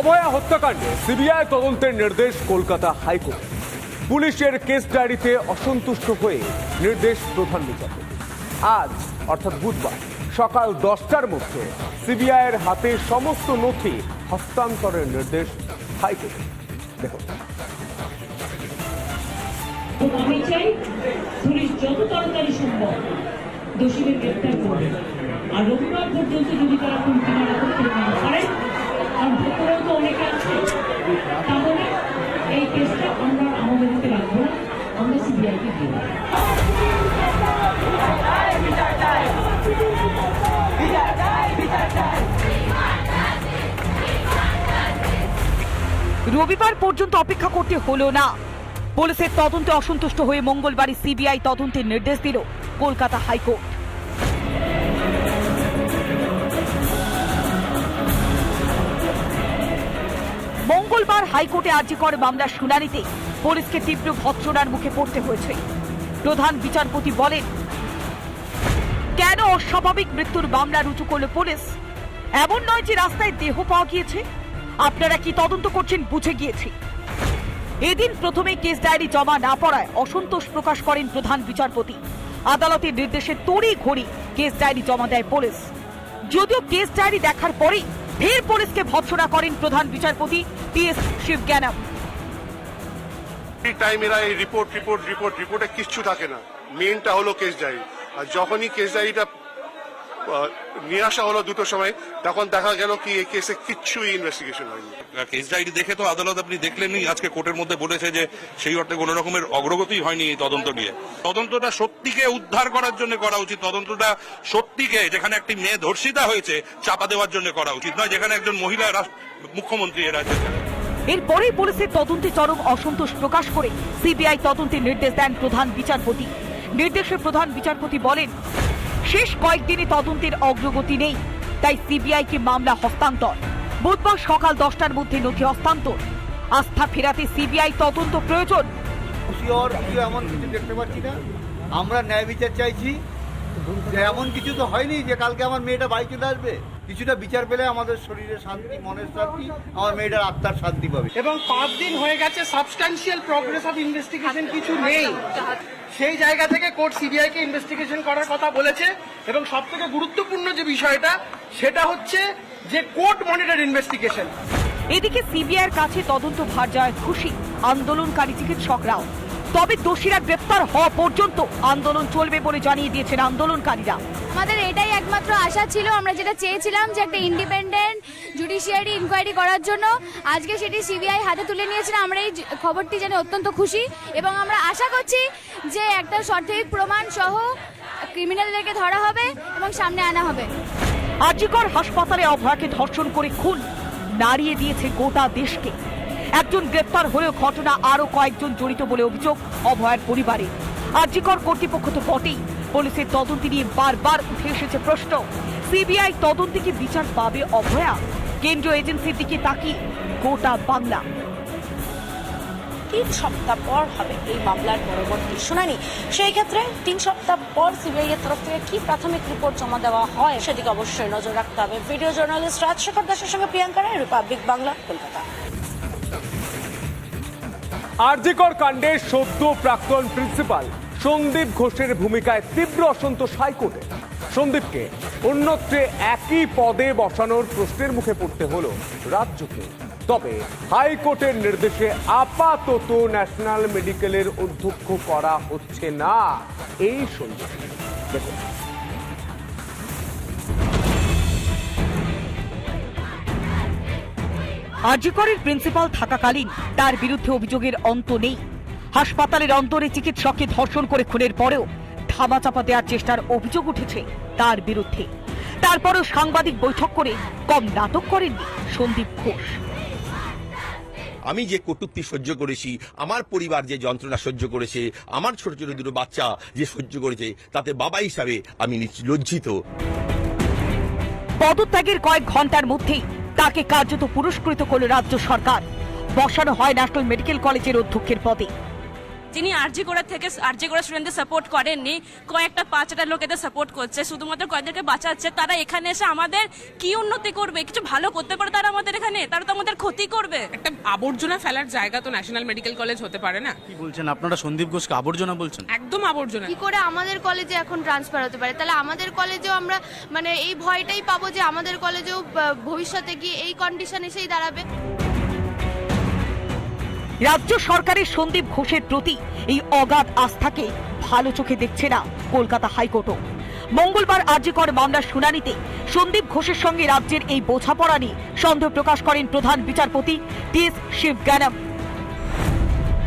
অভয়া হত্যাকাণ্ডে সিবিআই তদন্তের নির্দেশ কলকাতা হাইকোর্ট। পুলিশের কেস ডায়েরিতে অসন্তুষ্ট হয়ে নির্দেশ প্রধান বিচারপতি। আজ, অর্থাৎ বুধবার, সকাল দশটার মধ্যে সিবিআইয়ের হাতে সমস্ত নথি হস্তান্তরের নির্দেশ হাইকোর্ট। দেখুন আমি চাই পুলিশ যত তাড়াতাড়ি সম্ভব দোষীদের গ্রেপ্তার করবে আর রবিবার পর্যন্ত যদি তারা কোন কিনারা করতে না পারে কারণ ভেতরেও তো অনেকে আছে। তাহলে এই কেসটা আমরা আমাদের রাখব না, আমরা সিবিআইকে রবিবার পর্যন্ত অপেক্ষা করতে হলো না। পুলিশের তদন্তে অসন্তুষ্ট হয়ে মঙ্গলবারই সিবিআই তদন্তের নির্দেশ দিল কলকাতা হাইকোর্ট। মঙ্গলবার হাইকোর্টে আর্জিকর মামলার শুনানিতে। পুলিশকে তীব্র ভৎসনার মুখে পড়তে হয়েছে। প্রধান বিচারপতি বলেন, কেন অস্বাভাবিক মৃত্যুর মামলা রুজু করল পুলিশ? এমন নয় যে রাস্তায় দেহ পাওয়া গিয়েছে। আপনারা কি তদন্ত করছেন বুঝে গিয়েছি। এদিন প্রথমে কেস ডায়েরি জমা না পড়ায় অসন্তোষ প্রকাশ করেন প্রধান বিচারপতি। আদালতের নির্দেশে তড়ি ঘড়ি কেস ডায়েরি জমা দেয় পুলিশ। যদিও কেস ডায়েরি দেখার পরেই ফের পুলিশকে ভৎসনা করেন প্রধান বিচারপতি পি এস শিবজ্ঞানম। জ্ঞানম টাইম এরা এই রিপোর্ট রিপোর্ট রিপোর্ট রিপোর্টে কিচ্ছু থাকে না। মেনটা হলো কেস ডায়েরি আর যখনই কেস ডায়েরিটা আসা হলো দুটো সময় তখন দেখা গেল কি এই কেসে কিচ্ছুই ইনভেস্টিগেশন হয়নি। কেস ডায়েরি দেখে তো আদালত আপনি দেখলেনই আজকে কোর্টের মধ্যে বলেছে যে সেই অর্থে কোনো রকমের অগ্রগতি হয়নি এই তদন্ত নিয়ে। তদন্তটা সত্যিকে উদ্ধার করার জন্য করা উচিত তদন্তটা সত্যিকে যেখানে একটি মেয়ে ধর্ষিতা হয়েছে চাপা দেওয়ার জন্য করা উচিত নয় যেখানে একজন মহিলা মুখ্যমন্ত্রী এ রাজ্যের এরপরেই পুলিশের তদন্তে চরম অসন্তোষ প্রকাশ করে সিবিআই তদন্তের নির্দেশ দেন প্রধান বিচারপতি। নির্দেশে প্রধান বিচারপতি বলেন শেষ কয়েকদিনে তদন্তের অগ্রগতি নেই, তাই সিবিআইকে মামলা হস্তান্তর। বুধবার সকাল দশটার মধ্যে নথি হস্তান্তর। আস্থা ফেরাতে সিবিআই তদন্ত প্রয়োজন। এমন কিছু দেখতে আমরা ন্যায় বিচার চাইছি। এমন কিছু তো হয়নি যে কালকে আমার মেয়েটা বাড়ি চলে আসবে। কিছুটা বিচার পেলে আমাদের শরীরে শান্তি মনের শান্তি আমার মেয়েটার আত্মার শান্তি পাবে। এবং পাঁচ দিন হয়ে গেছে সাবস্টান্সিয়াল প্রগ্রেস অফ ইনভেস্টিগেশন কিছু নেই। সেই জায়গা থেকে কোর্ট সিবিআই কে ইনভেস্টিগেশন করার কথা বলেছে এবং সব থেকে গুরুত্বপূর্ণ যে বিষয়টা সেটা হচ্ছে যে কোর্ট মনিটর ইনভেস্টিগেশন এদিকে সিবিআইয়ের কাছে তদন্ত ভার যায় খুশি আন্দোলনকারী চিকিৎসকরাও। তবে দোষীরা গ্রেপ্তার হওয়া পর্যন্ত আন্দোলন চলবে বলে জানিয়ে দিয়েছেন আন্দোলনকারীরা। আমাদের এটাই একমাত্র আশা ছিল আমরা যেটা চেয়েছিলাম যে একটা ইন্ডিপেন্ডেন্ট জুডিশিয়ারি ইনকোয়ারি করার জন্য। আজকে সেটি সিবিআই হাতে তুলে নিয়েছিল আমরা এই খবরটি জেনে অত্যন্ত খুশি এবং আমরা আশা করছি যে একটা সঠিক প্রমাণ সহ ক্রিমিনালদেরকে ধরা হবে এবং সামনে আনা হবে। আজিকর হাসপাতালে অভয়াকে ধর্ষণ করে খুন নাড়িয়ে দিয়েছে গোটা দেশকে। একজন গ্রেপ্তার হলেও ঘটনা আরও কয়েকজন জড়িত বলে অভিযোগ অভয়ার পরিবারে। আজিকর কর্তৃপক্ষ তো বটেই। পুলিশের তদন্তে নিয়ে বারবার উঠে এসেছে প্রশ্ন। সিবিআই তদন্তে কি বিচার পাবে অভয়া? কেন্দ্রীয় এজেন্সির দিকে তাকিয়ে গোটা বাংলা। তিন সপ্তাহ পর হবে এই মামলার পরবর্তী শুনানি। সেই ক্ষেত্রে তিন সপ্তাহ পর সিবিআই এর তরফ থেকে কি প্রাথমিক রিপোর্ট জমা দেওয়া হয়, সেদিকে অবশ্যই নজর রাখতে হবে। ভিডিও জার্নালিস্ট রাজশেখর দাসের সঙ্গে প্রিয়াঙ্কা রায়, রিপাবলিক বাংলা, কলকাতা। আরজিকর কাণ্ডে সদ্য প্রাক্তন প্রিন্সিপাল সন্দীপ ঘোষের ভূমিকায় তীব্র অসন্তোষ হাইকোর্টে। সন্দীপকে অন্যত্রে একই পদে বসানোর প্রশ্নের মুখে পড়তে হলো রাজ্যকে। তবে হাইকোর্টের নির্দেশে আপাতত ন্যাশনাল মেডিকেলের অধ্যক্ষ করা হচ্ছে না। এই সন্দীপ দেখুন। আজিকরের প্রিন্সিপাল থাকাকালীন তার বিরুদ্ধে অভিযোগের অন্ত নেই। হাসপাতালের অন্তরে চিকিৎসককে ধর্ষণ করে খুনের পরেও ধামাচাপা দেওয়ার চেষ্টার অভিযোগ উঠেছে তার বিরুদ্ধে। তারপরেও সাংবাদিক বৈঠক করে কম নাটক করেননি সন্দীপ ঘোষ। আমি যে কটূক্তি সহ্য করেছি আমার পরিবার যে যন্ত্রণা সহ্য করেছে আমার ছোট ছোট দুটো বাচ্চা যে সহ্য করেছে তাতে বাবা হিসাবে আমি লজ্জিত। পদত্যাগের কয়েক ঘণ্টার মধ্যেই তাকে কার্যত পুরস্কৃত করল রাজ্য সরকার। বসানো হয় ন্যাশনাল মেডিকেল কলেজের অধ্যক্ষের পদে। যিনি আরজি করার থেকে আরজি করার স্টুডেন্টদের সাপোর্ট করেননি। কয়েকটা পাঁচটা লোক এদের সাপোর্ট করছে। শুধুমাত্র কয়েকদেরকে বাঁচাচ্ছে। তারা এখানে এসে আমাদের কি উন্নতি করবে? কিছু ভালো করতে পারে তারা আমাদের এখানে? তারা তো আমাদের ক্ষতি করবে। একটা আবর্জনা ফেলার জায়গা তো ন্যাশনাল মেডিকেল কলেজ হতে পারে না? কি বলছেন? আপনারা সন্দীপ ঘোষকে আবর্জনা বলছেন? একদম আবর্জনা। কি করে আমাদের কলেজে এখন ট্রান্সফার হতে পারে? তাহলে আমাদের কলেজেও আমরা মানে এই ভয়টাই পাবো যে আমাদের কলেজেও ভবিষ্যতে গিয়ে এই কন্ডিশন এসেই দাঁড়াবে। রাজ্য সরকারের সন্দীপ ঘোষের প্রতি এই অগাধ আস্থাকে ভালো চোখে দেখছে না কলকাতা হাইকোর্টও। মঙ্গলবার আর্যিকর মামলার শুনানিতে সন্দীপ ঘোষের সঙ্গে রাজ্যের এই বোঝাপড়া নিয়ে সন্দেহ প্রকাশ করেন প্রধান বিচারপতি টি এস শিবজ্ঞানম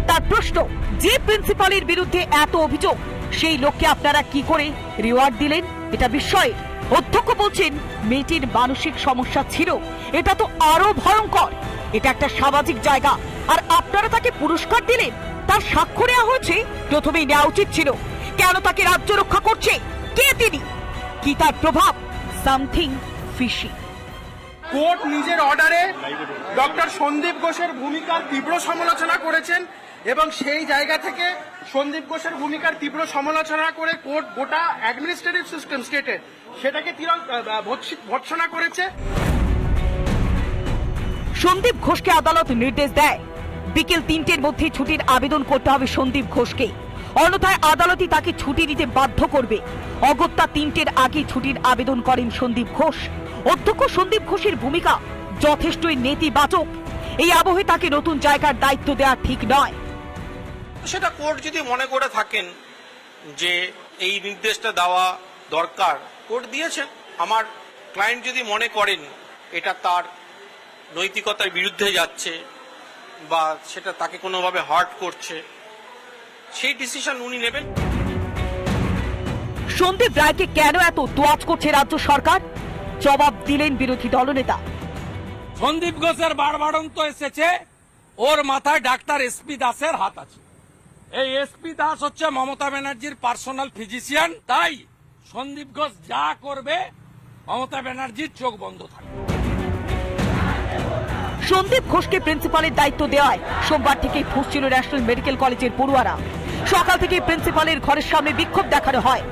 তার প্রশ্ন, যে প্রিন্সিপালের বিরুদ্ধে এত অভিযোগ, সেই লোককে আপনারা কি করে রিওয়ার্ড দিলেন? এটা বিস্ময়ের অধ্যক্ষ বলছেন, মেয়েটির মানসিক সমস্যা ছিল, এটা তো আরও ভয়ঙ্কর। এটা একটা সামাজিক জায়গা আর আপনারা তাকে পুরস্কার দিলেন তার সাক্ষ্য নেওয়া হয়েছে প্রথমেই নেওয়া উচিত ছিল। কেন তাকে রাজ্য রক্ষা করছে? কে তিনি? কি তার প্রভাব? Something fishy. কোর্ট নিজের অর্ডারে ডক্টর সন্দীপ ঘোষের ভূমিকার তীব্র সমালোচনা করেছেন এবং সেই জায়গা থেকে সন্দীপ ঘোষের ভূমিকার তীব্র সমালোচনা করে কোর্ট গোটা অ্যাডমিনিস্ট্রেটিভ সিস্টেম স্টেটের সেটাকে তিরং ভৎসনা করেছে। সন্দীপ ঘোষকে আদালত নির্দেশ দেয়। বিকেল তিনটের মধ্যে ছুটির আবেদন করতে হবে সন্দীপ ঘোষকে। অন্যথায় আদালতই তাকে ছুটি দিতে বাধ্য করবে। অগত্যা তিনটের আগে ছুটির আবেদন করেন সন্দীপ ঘোষ। অধ্যক্ষ সন্দীপ ঘোষের ভূমিকা যথেষ্টই নেতিবাচক। এই আবহে তাকে নতুন জায়গার দায়িত্ব দেওয়া ঠিক নয়। সেটা কোর্ট যদি মনে করে থাকেন যে এই নির্দেশটা দেওয়া দরকার, কোর্ট দিয়েছেন। আমার ক্লায়েন্ট যদি মনে করেন এটা তার নৈতিকতার বিরুদ্ধে যাচ্ছে বা সেটা তাকে কোনোভাবে হার্ট করছে সেই ডিসিশন উনি নেবেন। সন্দীপ রায়কে কেন এত তোয়াজ করছে রাজ্য সরকার? জবাব দিলেন বিরোধী দলনেতা। সন্দীপ ঘোষের বারবারন্ত এসেছে ওর মাথায় ডাক্তার এসপি দাসের হাত আছে। এই এসপি দাস হচ্ছে মমতা ব্যানার্জির পার্সোনাল ফিজিশিয়ান তাই সন্দীপ ঘোষ যা করবে মমতা ব্যানার্জির চোখ বন্ধ থাকবে। সন্দীপ ঘোষকে প্রিন্সিপালের দায়িত্ব দেওয়ায় সোমবার থেকেই ফুসছিল ন্যাশনাল মেডিকেল কলেজের পড়ুয়ারা। সকাল থেকে প্রিন্সিপালের ঘরের সামনে বিক্ষোভ দেখানো হয়।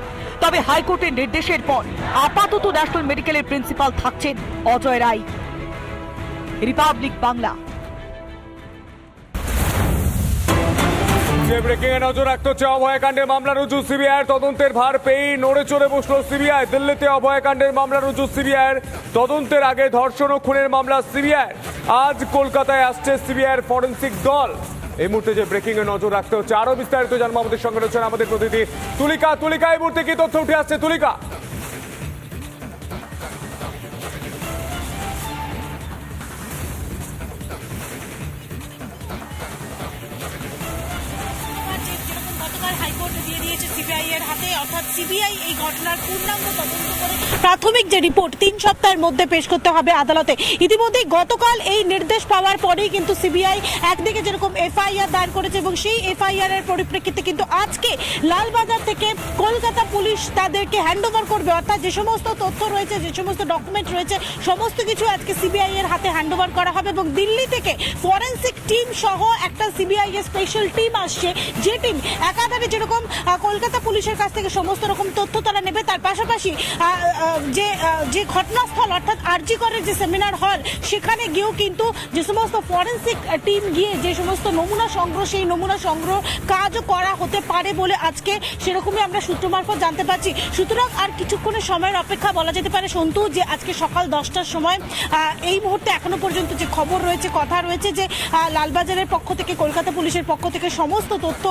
তবে হাইকোর্টের নির্দেশের পর আপাতত ন্যাশনাল মেডিকেলের প্রিন্সিপাল থাকছেন অজয় রায়। রিপাবলিক বাংলা। ব্রেকিং এ নজর রাখতে হচ্ছে অভয়াকাণ্ডের মামলা রুজু, সিবিআইয়ের তদন্তের ভার পেয়েই নড়ে চড়ে বসল সিবিআই। দিল্লিতে অভয়াকাণ্ডের মামলা রুজু, সিবিআইয়ের তদন্তের আগে ধর্ষণ ও খুনের মামলা সিবিআই আজ কলকাতায় আসছে সিবিআইয়ের ফরেন্সিক দল। এই মুহূর্তে যে ব্রেকিং এ নজর রাখতে হচ্ছে, আরও বিস্তারিত জানব আমাদের সঙ্গে রয়েছেন আমাদের প্রতিনিধি তুলিকা। তুলিকা, এই মুহূর্তে কি তথ্য উঠে আসছে? তুলিকা। সিবিআই হাতে, অর্থাৎ সিবিআই এই ঘটনার পূর্ণাঙ্গ তদন্ত করে প্রাথমিক যে রিপোর্ট, তিন সপ্তাহের মধ্যে পেশ করতে হবে আদালতে। ইতিমধ্যে গতকাল এই নির্দেশ পাওয়ার পরেই কিন্তু সিবিআই একদিকে যেরকম এফআইআর দায়ের করেছে এবং সেই এফআইআর এর পরিপ্রেক্ষিতে কিন্তু আজকে লালবাজার থেকে কলকাতা পুলিশ তাদেরকে হ্যান্ডওভার করবে। অর্থাৎ যে সমস্ত তথ্য রয়েছে, যে সমস্ত ডকুমেন্ট রয়েছে, সমস্ত কিছু আজকে সিবিআই এর হাতে হ্যান্ডওভার করা হবে এবং দিল্লি থেকে ফরেন্সিক টিম সহ একটা সিবিআই এর স্পেশাল টিম আসছে। যে টিম একাধারে যেরকম কলকাতা পুলিশের কাছ থেকে সমস্ত রকম তথ্য তারা নেবে, তার পাশাপাশি যে যে ঘটনাস্থল, অর্থাৎ আরজি করের যে সেমিনার হল সেখানে গিয়েও কিন্তু যে সমস্ত ফরেন্সিক টিম গিয়ে যে সমস্ত নমুনা সংগ্রহ, সেই নমুনা সংগ্রহ কাজও করা হতে পারে বলে আজকে সেরকমই আমরা সূত্র মারফত জানতে পারছি। সুতরাং আর কিছুক্ষণের সময়ের অপেক্ষা বলা যেতে পারে সন্তু, যে আজকে সকাল দশটার সময় এই মুহূর্তে এখনও পর্যন্ত যে খবর রয়েছে, কথা রয়েছে যে লালবাজারের পক্ষ থেকে কলকাতা পুলিশের পক্ষ থেকে সমস্ত তথ্য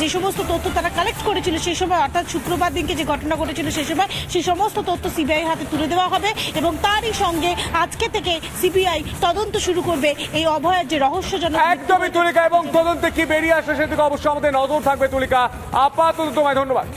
যে সমস্ত তথ্য তারা কালেক্ট করেছিল সেই সময় অর্থাৎ শুক্রবার দিনকে যে ঘটনা ঘটেছিল সেই সময় সেই সমস্ত তথ্য সিবিআই হাতে তুলে দেওয়া হবে এবং তারই সঙ্গে আজকে থেকে সিবিআই তদন্ত শুরু করবে এই অভয়ের যে রহস্যজনক একদমই তুলিকা এবং তদন্তে কি বেরিয়ে আসে সেদিকে অবশ্যই আমাদের নজর থাকবে তুলিকা। আপাতত তোমায় ধন্যবাদ।